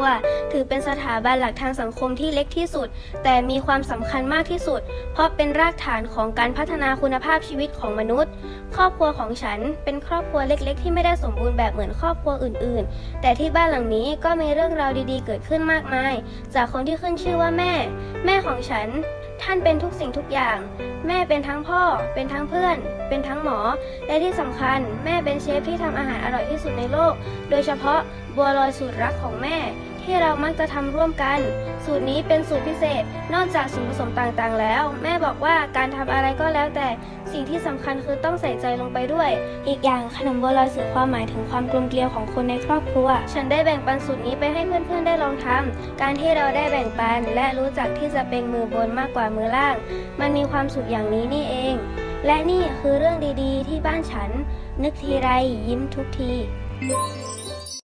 ว ถือเป็นสถาบันหลักทางสังคมที่เล็กที่สุด แต่มีความสำคัญมากที่สุด เพราะเป็นรากฐานของการพัฒนาคุณภาพชีวิตของมนุษย์ ครอบครัวของฉันเป็นครอบครัวเล็ก ๆ ที่ไม่ได้สมบูรณ์แบบเหมือนครอบครัวอื่น ๆ แต่ที่บ้านหลังนี้ก็มีเรื่องราวดีๆ เกิดขึ้นมากมาย จากคนที่ขึ้นชื่อว่าแม่ แม่ของฉัน ท่านเป็นทุกสิ่งทุกอย่าง แม่เป็นทั้งพ่อ เป็นทั้งเพื่อน เป็นทั้งหมอ และที่สำคัญ แม่เป็นเชฟที่ทำอาหารอร่อยที่สุดในโลก โดยเฉพาะบัวลอยสูตรรักของแม่ เรามักจะทำร่วมกัน สูตรนี้เป็นสูตรพิเศษ นอกจากส่วนผสมต่างๆ แล้ว แม่บอกว่าการทำอะไรก็แล้วแต่สิ่งที่สำคัญคือต้องใส่ใจลงไปด้วย อีกอย่างขนมบัวลอยสื่อความหมายถึงความกลมเกลียวของคนในครอบครัว ฉันได้แบ่งปันสูตรนี้ไปให้เพื่อนๆได้ลองทำการที่เราได้แบ่งปัน และรู้จักที่จะเป็นมือบนมากกว่ามือล่าง มันมีความสุขอย่างนี้นี่เอง และนี่คือเรื่องดีๆ ที่บ้านฉัน นึกทีไรยิ้มทุกที